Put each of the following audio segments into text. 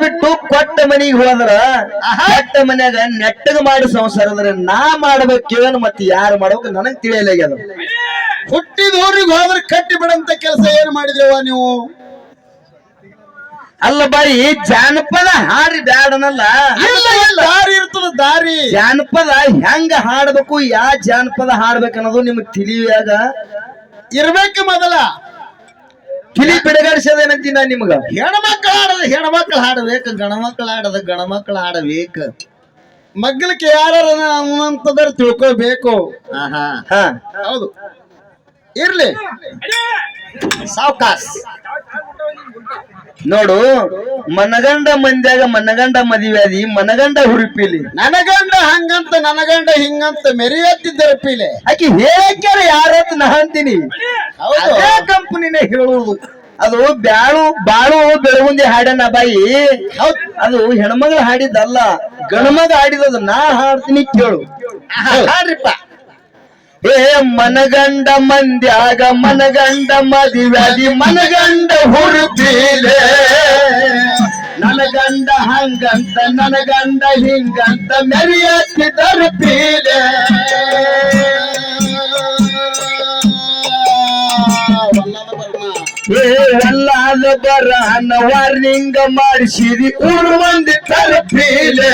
ಬಿಟ್ಟು ಕೊಟ್ಟ ಮನಿಗೆ ಹೋದ್ರ ಕೊಟ್ಟ ಮನ್ಯಾಗ ನೆಟ್ಟಗ ಮಾಡಿ ಸಂಸಾರ ಅಂದ್ರೆ ನಾ ಮಾಡ್ಬೇಕೇನು ಮತ್ತೆ ಯಾರು ಮಾಡ್ಬೇಕು ನನಗ್ ತಿಳಿಯಲ್ಲ ಆಗ್ಯದ ಹುಟ್ಟಿದ ಊರಿಗೆ ಹೋದ್ರೆ ಕಟ್ಟಿ ಬಿಡಂತ ಕೆಲಸ ಏನ್ ಮಾಡಿದ್ರವ ನೀವು? ಅಲ್ಲ ಬಾಯಿ ಜಾನಪದ ಹಾಡಿ ಬ್ಯಾಡನಲ್ಲ. ದಾರಿ ಇರ್ತದ ದಾರಿ. ಜಾನಪದ ಹೆಂಗ ಹಾಡ್ಬೇಕು ಯಾ ಜಾನಪದ ಹಾಡ್ಬೇಕು ಅನ್ನೋದು ನಿಮ್ಗೆ ತಿಳಿಯಾಗ ಇರ್ಬೇಕು ಮೊದಲ. ತಿಳಿ ಬಿಡಗಾಡಿಸೋದೇನಂತೀನಿ ನಾ ನಿಮ್ಗ? ಹೆಣ್ಮಕ್ಳು ಆಡದ ಹೆಣ್ಮಕ್ಳು ಹಾಡಬೇಕು ಗಣಮಕ್ಳು ಆಡದ ಗಣಮಕ್ಳು ಆಡಬೇಕು ಮಗ್ಲಕ್ಕೆ ಯಾರು ಅನ್ನಂತದ್ರ ತಿಳ್ಕೋಬೇಕು ಆಹಾ. ಹಾ ಹೌದು. ಇರ್ಲಿ. ಸಾವಕಾಶ್ ನೋಡು ಮನಗಂಡ ಮಂದ್ಯಾಗ ಮನಗಂಡ ಮದಿವ್ಯಾದಿ ಮನಗಂಡ ಹುರುಪಿಲಿ. ನನಗಂಡ ಹಂಗಂತ ನನಗಂಡ ಹಿಂಗಂತ ಮೆರೆಯತ್ತಿದ್ದರು ಪೀಲೆ. ಆಕಿ ಹೇಳ್ಯಾರ ಯಾರತ್ ನಾ ಅಂತೀನಿ. ಹೌದು. ಅದೇ ಕಂಪನಿನೇ ಹೇಳುವುದು. ಅದು ಬ್ಯಾಳು ಬಾಳು ಬೆಳಗುಂದಿ ಹಾಡ್ಯಾನ ಬಾಯಿ. ಅದು ಹೆಣ್ಮಗಳು ಹಾಡಿದ್ದಲ್ಲ ಗಣಮಗ ಹಾಡಿದದು ನಾ ಹಾಡ್ತೀನಿ ಕೇಳು. ಹಾಡ್ರಿಪ್ಪ. ಮನಗಂಡ ಮಂದ್ಯಾಗ, ಮನಗಂಡ ಮದಿವ್ಯಾದಿ ಮನಗಂಡ ಹುಡುಗಿಲೆ ನನಗಂಡ ಹಂಗಂತ, ನನಗಂಡ ಹಿಂಗಂತ ಮೆರಿಯತ್ತಿದ್ದರು ತರುತ್ತೀಲೆ ಏ ಬರ ಅನ್ನ ವಾರ್ನಿಂಗ್ ಮಾಡಿಸಿರಿ ಊರು ಮಂದಿ ತಲುಪಿಲೆ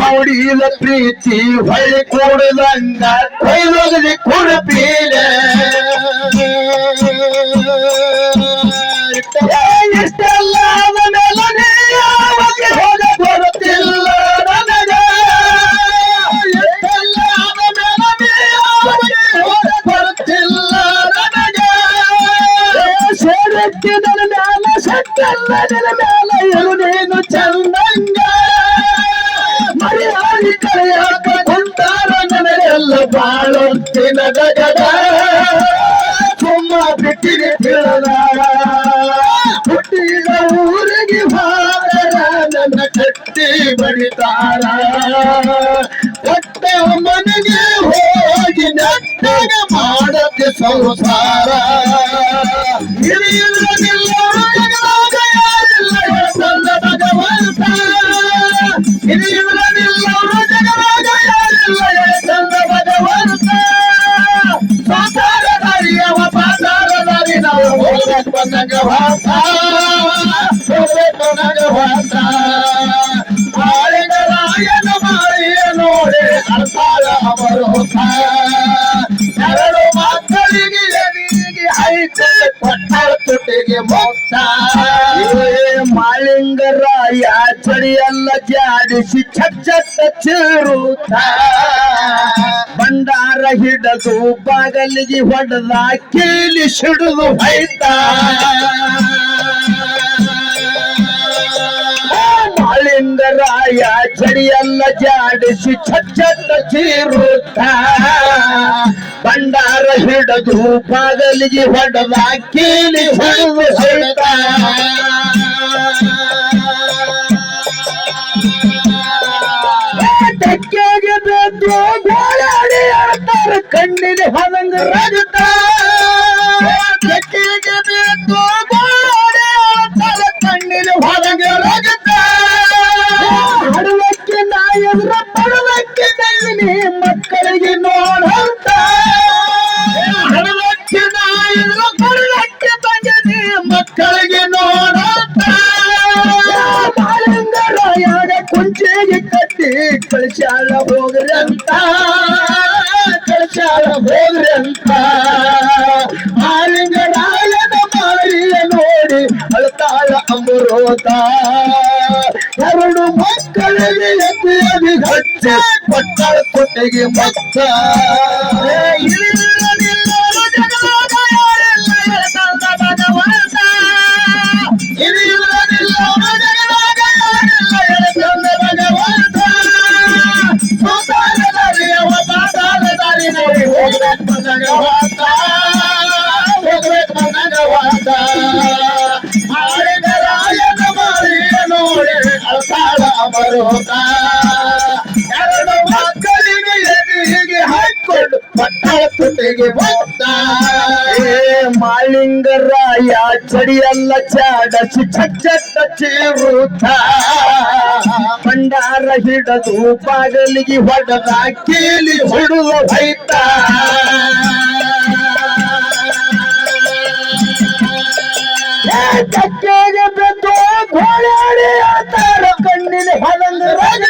ಕೂಡಿದ ಪ್ರೀತಿ ಹೊಳ್ಳಿ ಕೂಡದಂಗ ಕೊಯ್ದೊಗದಿ ಕೊಡಬೇಡ ಇಷ್ಟೆಲ್ಲ ಬರುತ್ತಿಲ್ಲ ನನಗ. ಹುಟ್ಟಿದ ಊರಿಗೆ ನನ್ನ ಕಟ್ಟಿ ಬಡಿತಾರ ಕೊಟ್ಟ ಮನೆಗೆ ಹೋಗಿ ನಟ್ಟಗ ಮಾಡದೆ ಸಂಸಾರ. ಜಗದಾಗ ಯಾರಿಲ್ಲ ಭಗವಂತ. ಭಗವಂತ. ದಾರಿ ನಾವು ಬಂದಂಗ ಮಾಳಿಂಗರಾಯ ಚಡಿಯಲ್ಲ ಜಾಡಿಸಿ ಚಚ್ಚತ್ತ ಚಿರುತ್ತ ಭಂಡಾರ ಹಿಡದು ಬಾಗಲಿಗೆ ಹೊಡೆದ ಕೀಲಿ ಸಿಡಿದು ಹೈತ ಮಾಳಿಂಗರಾಯ ಚಡಿಯಲ್ಲ ಜಾಡಿಸಿ ಚಚ್ಚತ್ತ ಚೀರುತ್ತ ಭಂಡಾರ ಹಿಡದು ಬಾಗಲಿಗೆ ಹೊಡೆದ ಕೀಲಿ ಸಿಡಿದು. ಹೋಯ್ತ ತೆಕ್ಕೆಗೆ ಹದಂಗ ರಜತ. ತೆಕ್ಕೆಗೆ ಬಿದ್ದು ಅಂತ. ಮಾಲಿಂಗರಾಯನ ಮಾರಿಯ ನೋಡಿ ಅಳ್ತಾಳ ಅಮರೋತ ಎರಡು ಮಕ್ಕಳಿಗೆ ಎತ್ತಿ ಅದಿ ಹಚ್ಚ ಪಟ್ಟಳ ಕೊಟ್ಟಿಗೆ ಮತ್ತ. ಇಲ್ಲಿಲ್ಲದಿಲ್ಲರು ಹೋಗ್ಬೇಕು ಭಗವಂತ ಹೋಗ್ಬೇಕು ಭಗವಂತ ಮಾಡಿದರಾಯನ ಮಾರಿಯ ನೋಡಿ ಅಳ್ತಾಳ ಅಮರೋತ ಎರಡು ಮಕ್ಕಳಿಗೆ ಎದಿಗೆ ಹಾಕೊಂಡು ಪಟ್ಟಾಳ ತುಟಿಗೆ ಬಂದ ಮಾಳಿ ಮಾಳಿಂಗರಾಯ ಚಡಿಯಲ್ಲ ಚಾಡಸಿ ಚಚ್ಚಟ್ಟ ಚೇರುತ್ತ. ಭಂಡಾರ ಹಿಡದು ಬಾಗಲಿಗೆ ಹೊಡೆದ ಕೇಳಿ ಹೊಡುವ ಆತಾರ ಕಣ್ಣಿನ ಹೊಲಂದು ರಾಜ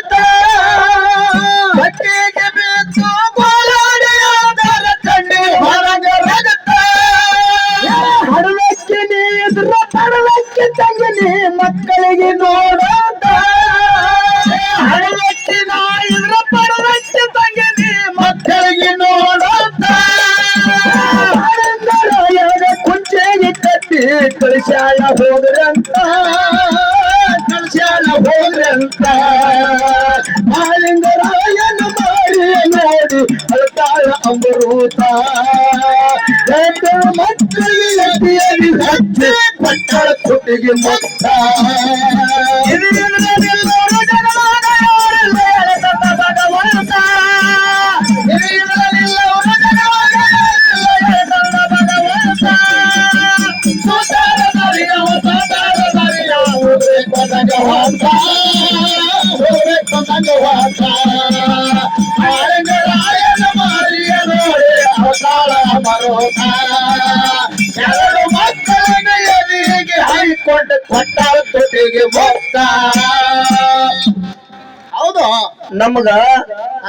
ಭಗವಂತ. ಮಾರಂಗರಾಯನ ಮಾರಿಯ ನೋಡಿ ಅವತಾರ ಮರೋತ. ಹಾಕಿಕೊಂಡು ಕೊಟ್ಟಾರ ತೊಟ್ಟಿಗೆ ಮೊತ್ತ ಹೌದು. ನಮಗ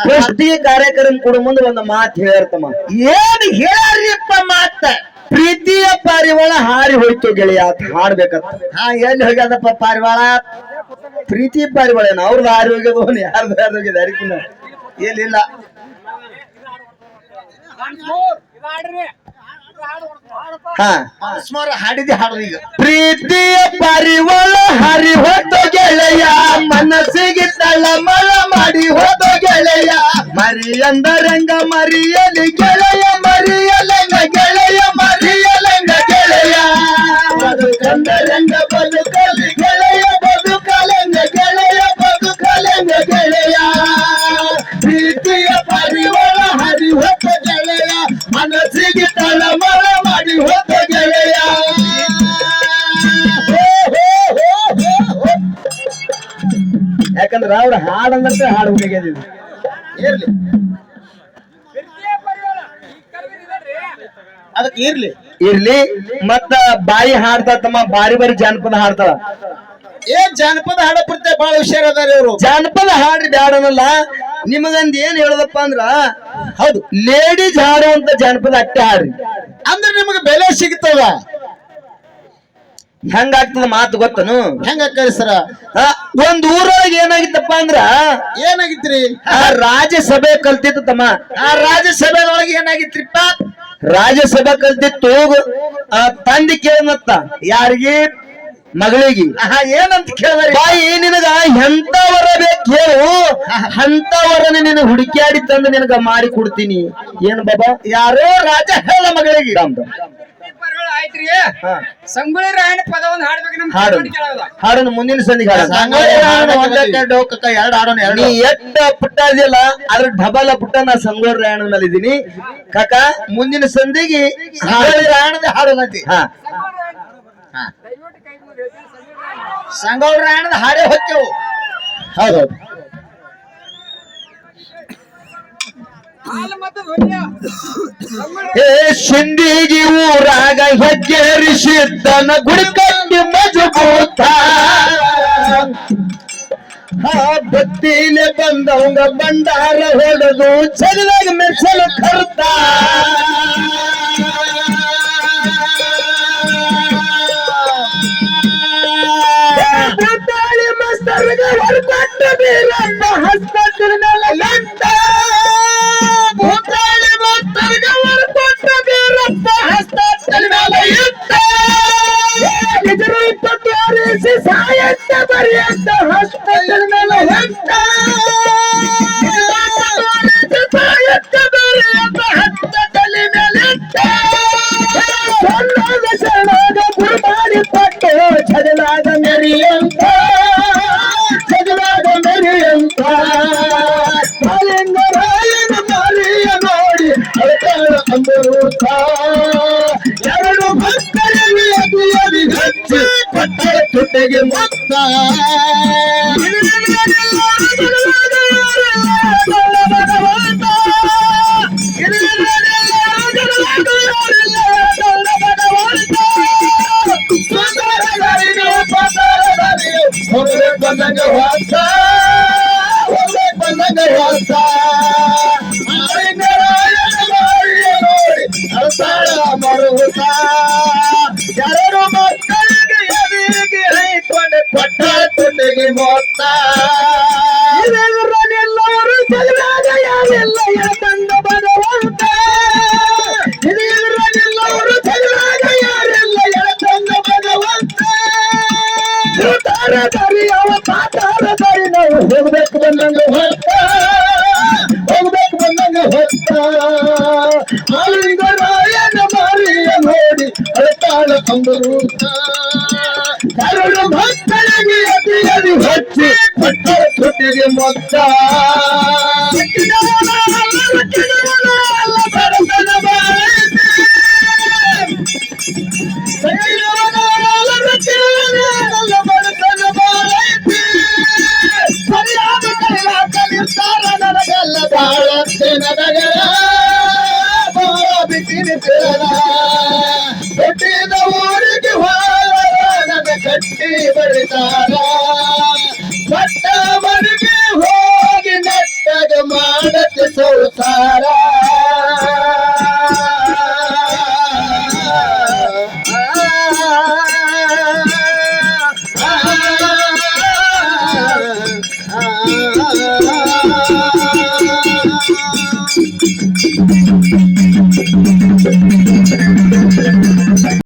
ಪ್ರಶ್ನೆ ಕಾರ್ಯಕ್ರಮ ಕೊಡ ಮುಂದೆ ಒಂದು ಮಾತು ಹೇಳಿರ್ತಮ್ಮ ಏನ್ ಹೇಳ್ರಿಪ್ಪ ಮಾತ? ಪ್ರೀತಿಯ ಪಾರಿವಾಳ ಹಾರಿ ಹೋಯ್ತು ಗೆಳೆಯ ಅಂತ ಹಾಡ್ಬೇಕಂತ. ಹಾ ಎಲ್ಲಿ ಹೋಗ್ಯದಪ್ಪ ಪಾರಿವಾಳ? ಪ್ರೀತಿ ಪಾರಿವಾಳ ಏನು? ಅವ್ರದ್ದು ಹಾರಿ ಹೋಗ್ಯದು ಯಾರ್ದು ಯಾರ್ದು ಹೋಗ್ಯದ ಅರಿಕಿನ ಏನಿಲ್ಲ. ಹಾ. ಸುಮಾರು ಹಾಡಿದೆ ಹಾಡು ಈಗ. ಪ್ರೀತಿಯ ಪರಿವಳ ಹರಿ ಹೊತ್ತು ಗೆಳೆಯ ಮನಸ್ಸಿಗೆ ತಳಮಳ ಮಾಡಿ ಹೊತ್ತು ಗೆಳೆಯ. ಮರಿ ಅಂದರಂಗ ಮರಿಯಲಂಗ ಯಾಕಂದ್ರ ಅವ್ರ ಹಾಡಂದ್ರೆ ಹಾಡು ಹೋಗ್ಯದಿದ್ರು ಇರ್ಲಿ. ಅದಕ್ಕೆ ಇರ್ಲಿ. ಇರ್ಲಿ ಮತ್ತ ಬಾಯಿ ಹಾಡ್ತಾತಮ್ಮ ಬಾರಿ ಬಾರಿ ಜಾನಪದ ಹಾಡ್ತಾಳ. ಏ ಜಾನಪದ ಹಾಡ ಪ್ರತ್ಯೇಕ ಬಹಳ ಹುಷಾರ ಅದಾರ ಇವರು. ಜಾನಪದ ಹಾಡ್ರಿ ಬ್ಯಾಡನಲ್ಲ ನಿಮಗಂದ್ ಏನ್ ಹೇಳದಪ್ಪ ಅಂದ್ರ ಹೌದು. ಲೇಡೀಸ್ ಹಾಡುವಂತ ಜಾನಪದ ಅಟ್ಟೆ ಹಾಡ್ರಿ. ಅಂದ್ರೆ ನಿಮಗೆ ಬೆಲೆ ಸಿಗ್ತದ. ಹೆಂಗಾಗ್ತದ ಮಾತು ಗೊತ್ತನು? ಹೆಂಗ ಸರ? ಆ, ಒಂದ್ ಊರೊಳಗೆ ಏನಾಗಿತ್ತಪ್ಪ ಅಂದ್ರ ಏನಾಗಿತ್ರಿ? ಆ ರಾಜ್ಯಸಭೆ ಕಲ್ತಿತ್ತು ತಮ್ಮ. ಆ ರಾಜ್ಯಸಭೆದೊಳಗೆ ಏನಾಗಿತ್ರಿಪ್ಪ? ರಾಜ್ಯಸಭೆ ಕಲ್ತಿತ್ತು ಆ, ತಂದೆ ಕೇಳಮತ್ತ ಯಾರಿಗೆ? ಮಗಳಿಗೆ. ಏನಂತ ಕೇಳಿದ್ರೆ? ಬಾಯಿ ನಿನಗ ಎಂತವರ ಬೇಕು ಹೇಳು ಅಂತವರನ್ನ ನಿನಗ ಹುಡುಕ್ಯಾಡಿ ತಂದು ನಿನಗ ಮಾಡಿ ಕೊಡ್ತೀನಿ. ಏನ್ ಬಾಬಾ? ಯಾರೋ ರಾಜ ಹೇಳ ಮಗಳಿಗೆ. ಹಾ. ಸಂಗೊಳ್ಳಿ ರಾಯಣ್ಣ ಪದ ಒಂದ್ ಹಾಡ್ಬೇಕು ನಮ್ ಹಾಡು. ಮುಂದಿನ ಸಂದಿಗೆ ಎರಡು ಎರಡು ಎಟ್ಟ ಪುಟ್ಟ ಇದೆಯಲ್ಲ ಅದ್ರ ಡಬಲ ಪುಟ್ಟ ನಾ ಸಂಗೊಳ್ಳಿ ರಾಯಣ ಮೇಲೆ ಇದೀನಿ ಕಾಕ ಮುಂದಿನ ಸಂದಿಗೆ ಸಂಗೊಳ್ಳಿ ರಾಯಣ್ಣದ ಹಾಡೋಣತಿ ಹಾ. ಸಂಗೊಳ್ಳಿ ರಾಯಣ್ಣದ ಹಾಡೇ ಹೊತ್ತೇವು. ಹೌದೌದು. ಏ ಸಿಂದಿಗಿ ಊರಾಗ ಹೆಜ್ಜೇರಿಸಿದ್ದನ ಗುಡಿ ಕಟ್ಟಿ ಮಜಬೂತ ಆ ಭಕ್ತಿಲೆ ಬಂದವಂಗ ಬಂಡಾರ ಹೊಡೆದು ಚಲಿದಾಗ ಮೆಚ್ಚಲು ಕರ್ತ ಭೂತಾಳಿ ಮಸ್ತರ್ಗ ಹೊರಕೊಟ್ಟ ಬೀರಪ್ಪ ಹಸ್ತದ ಮೇಲೆ get one time. ಅಮೃತ ಮೊತ್ತ.